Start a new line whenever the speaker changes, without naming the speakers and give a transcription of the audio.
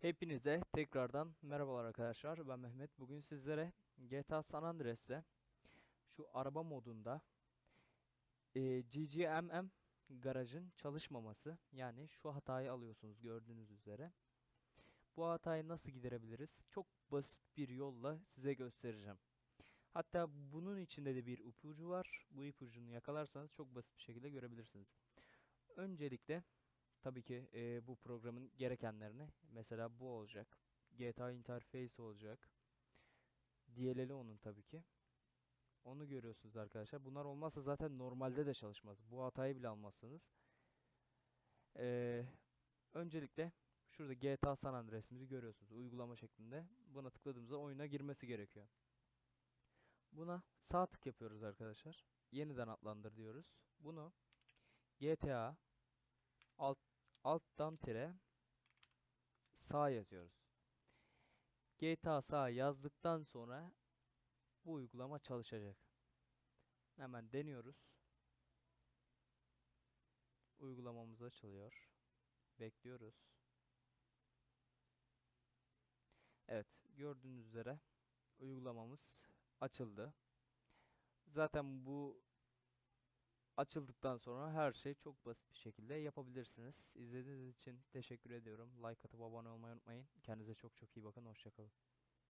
Hepinize tekrardan merhabalar arkadaşlar. Ben Mehmet. Bugün sizlere GTA San Andreas'te şu araba modunda e, GGMM garajın çalışmaması yani şu hatayı alıyorsunuz gördüğünüz üzere. Bu hatayı nasıl giderebiliriz? Çok basit bir yolla size göstereceğim. Hatta bunun içinde de bir ipucu var. Bu ipucunu yakalarsanız çok basit bir şekilde görebilirsiniz. Öncelikle tabii ki e, bu programın gerekenlerini mesela bu olacak. GTA Interface olacak. DLL'i onun tabii ki. Onu görüyorsunuz arkadaşlar. Bunlar olmazsa zaten normalde de çalışmaz. Bu hatayı bile almazsınız. Ee, öncelikle şurada GTA San Andreas'imizi görüyorsunuz. Uygulama şeklinde. Buna tıkladığımızda oyuna girmesi gerekiyor. Buna sağ tık yapıyoruz arkadaşlar. Yeniden adlandır diyoruz. Bunu GTA alt alttan tire sağ yazıyoruz. GTA sağ yazdıktan sonra bu uygulama çalışacak. Hemen deniyoruz. Uygulamamız açılıyor. Bekliyoruz. Evet, gördüğünüz üzere uygulamamız açıldı. Zaten bu açıldıktan sonra her şey çok basit bir şekilde yapabilirsiniz. İzlediğiniz için teşekkür ediyorum. Like atıp abone olmayı unutmayın. Kendinize çok çok iyi bakın. Hoşçakalın.